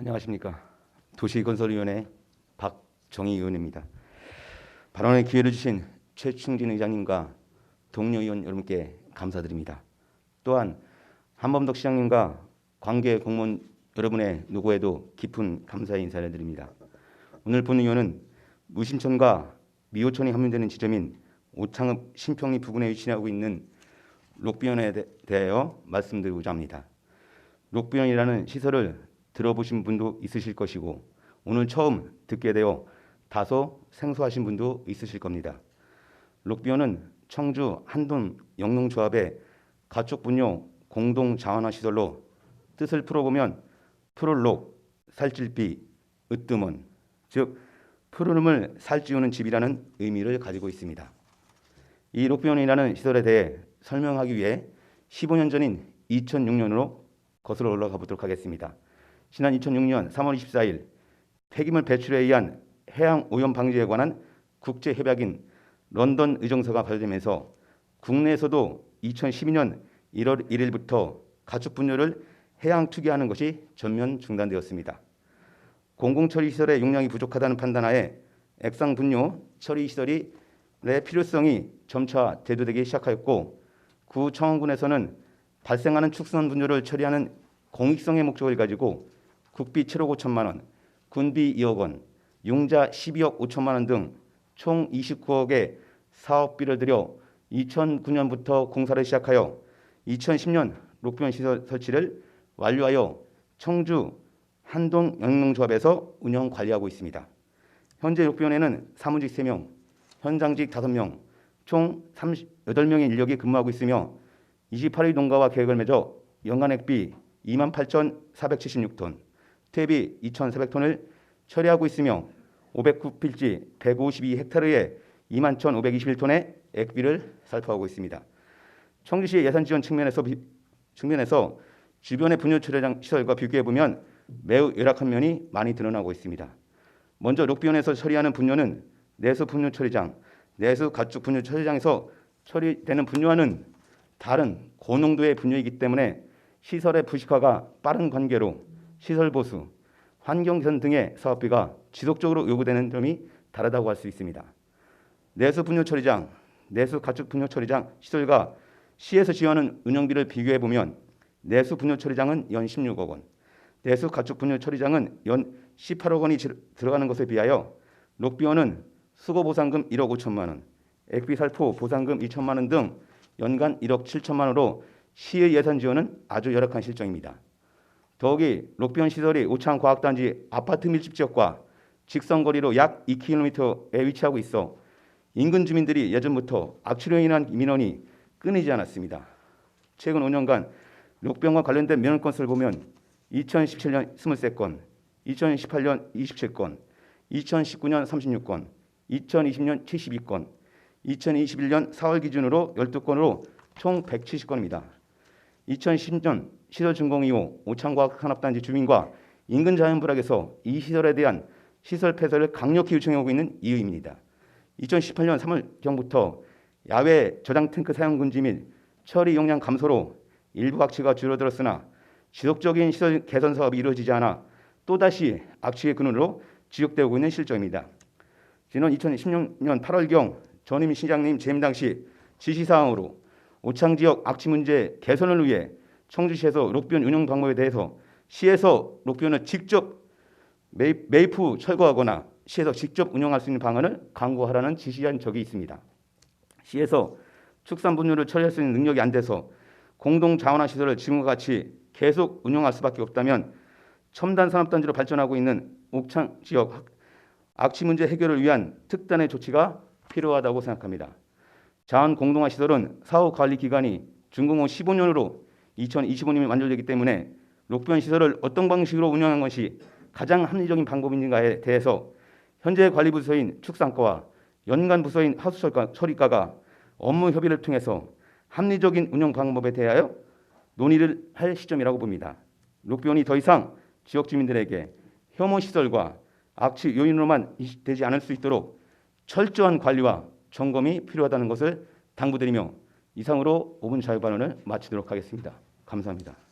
안녕하십니까. 도시건설위원회 박정희 의원입니다. 발언의 기회를 주신 최충진 의장님과 동료 의원 여러분께 감사드립니다. 또한 한범덕 시장님과 관계 공무원 여러분의 노고에도 깊은 감사의 인사를 드립니다. 오늘 본 의원은 무심천과 미호천이 함유되는 지점인 오창읍 신평리 부근에 위치하고 있는 록비언에 대- 대하여 말씀드리고자 합니다. 록비언이라는 시설을 들어보신 분도 있으실 것이고 오늘 처음 듣게 되어 다소 생소하신 분도 있으실 겁니다. 록비언은 청주 한돈 영농조합의 가축 분뇨 공동 자원화 시설로 뜻을 풀어보면 푸를록, 살찔비, 으뜸원, 즉 푸르름을 살찌우는 집이라는 의미를 가지고 있습니다. 이 록비언이라는 시설에 대해 설명하기 위해 15년 전인 2006년으로 거슬러 올라가 보도록 하겠습니다. 지난 2006년 3월 24일 폐기물 배출에 의한 해양 오염 방지에 관한 국제 협약인 런던 의정서가 발표되면서 국내에서도 2012년 1월 1일부터 가축 분뇨를 해양 투기하는 것이 전면 중단되었습니다. 공공 처리 시설의 용량이 부족하다는 판단하에 액상 분뇨 처리 시설이 의 필요성이 점차 대두되기 시작하였고 구 청원군에서는 발생하는 축선 분뇨를 처리하는 공익성의 목적을 가지고 국비 7억 5천만 원, 군비 2억 원, 융자 12억 5천만 원 등 총 29억의 사업비를 들여 2009년부터 공사를 시작하여 2010년 록변 시설 설치를 완료하여 청주 한동 영농조합에서 운영 관리하고 있습니다. 현재 록변에는 사무직 3명, 현장직 5명, 총 38명의 인력이 근무하고 있으며 28일 농가와 계획을 맺어 연간 액비 28,476톤, 퇴비 2,400톤을 처리하고 있으며 509필지 152헥타르에 21,521톤의 액비를 살포하고 있습니다. 청주시 예산 지원 측면에서 비- 측면에서 주변의 분뇨 처리장 시설과 비교해 보면 매우 열악한 면이 많이 드러나고 있습니다. 먼저 록비온에서 처리하는 분뇨는 내수 분뇨 처리장, 내수 가축 분뇨 처리장에서 처리되는 분뇨와는 다른 고농도의 분뇨이기 때문에 시설의 부식화가 빠른 관계로 시설 보수, 환경 개선 등의 사업비가 지속적으로 요구되는 점이 다르다고 할 수 있습니다. 내수 분뇨 처리장, 내수 가축 분뇨 처리장 시설과 시에서 지원하는 운영비를 비교해 보면 내수 분뇨 처리장은 연 16억 원, 내수 가축 분뇨 처리장은 연 18억 원이 지- 들어가는 것에 비하여 록비원은 수거 보상금 1억 5천만 원, 액비 살포 보상금 2천만 원 등 연간 1억 7천만 원으로 시의 예산 지원은 아주 열악한 실정입니다. 더욱이 록비원 시설이 오창 과학단지 아파트 밀집 지역과 직선 거리로 약 2km에 위치하고 있어 인근 주민들이 예전부터 악취로 인한 민원이 끊이지 않았습니다. 최근 5년간 록병과 관련된 민원 건수를 보면 2017년 23건, 2018년 27건, 2019년 36건, 2020년 72건, 2021년 4월 기준으로 12건으로 총 170건입니다. 2010년 시설 준공 이후 오창과학 산업단지 주민과 인근 자연부락에서 이 시설에 대한 시설 폐쇄를 강력히 요청해 오고 있는 이유입니다. 2018년 3월경부터 야외 저장 탱크 사용 금지 및 처리 용량 감소로 일부 악취가 줄어들었으나 지속적인 시설 개선 사업이 이루어지지 않아 또다시 악취의 근원으로 지속되고 있는 실정입니다. 지난 2016년 8월경 전임 시장님 재임 당시 지시사항으로 오창 지역 악취 문제 개선을 위해 청주시에서 록변 운영 방법에 대해서 시에서 록변을 직접 매입, 매입 후 철거하거나 시에서 직접 운영할 수 있는 방안을 강구하라는 지시한 적이 있습니다. 시에서 축산 분뇨를 처리할 수 있는 능력이 안 돼서 공동 자원화 시설을 지금과 같이 계속 운영할 수밖에 없다면 첨단 산업단지로 발전하고 있는 옥창 지역 학- 악취 문제 해결을 위한 특단의 조치가 필요하다고 생각합니다. 자원 공동화 시설은 사후 관리 기간이 준공 후 15년으로 2025년이 완료되기 때문에 록변 시설을 어떤 방식으로 운영하는 것이 가장 합리적인 방법인가에 대해서 현재 관리 부서인 축산과와 연간 부서인 하수처리과 처리과가 업무 협의를 통해서 합리적인 운영 방법에 대하여 논의를 할 시점이라고 봅니다. 록변이 더 이상 지역 주민들에게 혐오 시설과 악취 요인으로만 인식되지 않을 수 있도록 철저한 관리와 점검이 필요하다는 것을 당부드리며 이상으로 5분 자유 발언을 마치도록 하겠습니다. 감사합니다.